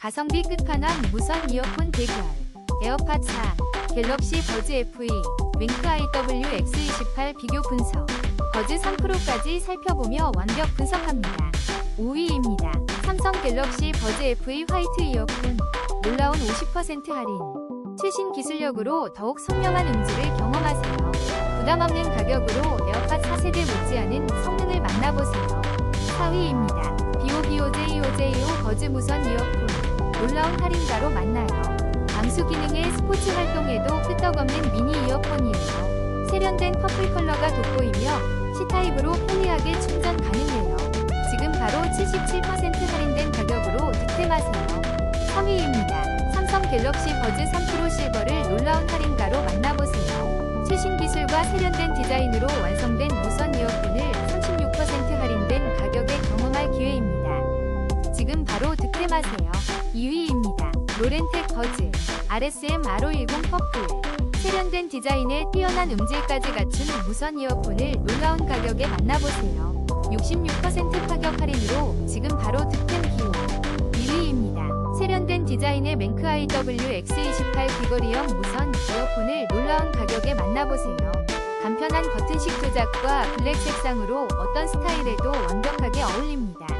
가성비 끝판왕 무선 이어폰 대결 에어팟 4 갤럭시 버즈 FE 윙크 IW X28 비교 분석 버즈 3 프로까지 살펴보며 완벽 분석합니다. 5위입니다. 삼성 갤럭시 버즈 FE 화이트 이어폰 놀라운 50% 할인 최신 기술력으로 더욱 선명한 음질을 경험하세요. 부담 없는 가격으로 에어팟 4세대 못지않은 성능을 만나보세요. 4위입니다. BOBOJOJO 버즈 무선 이어폰 놀라운 할인가로 만나요. 방수 기능의 스포츠 활동에도 끄떡없는 미니 이어폰이에요. 세련된 퍼플 컬러가 돋보이며 C타입으로 편리하게 충전 가능해요. 지금 바로 77% 할인된 가격으로 득템하세요. 3위입니다. 삼성 갤럭시 버즈 3 프로 실버를 놀라운 할인가로 만나보세요. 최신 기술과 세련된 템하세요. 2위입니다. 로렌텍 버즈 RSM R510 퍼플 세련된 디자인에 뛰어난 음질까지 갖춘 무선 이어폰을 놀라운 가격에 만나보세요. 66% 파격 할인으로 지금 바로 득템 기호 1위입니다. 세련된 디자인의 맹크 IW X28 귀걸이형 무선 이어폰을 놀라운 가격에 만나보세요. 간편한 버튼식 조작과 블랙 색상으로 어떤 스타일에도 완벽하게 어울립니다.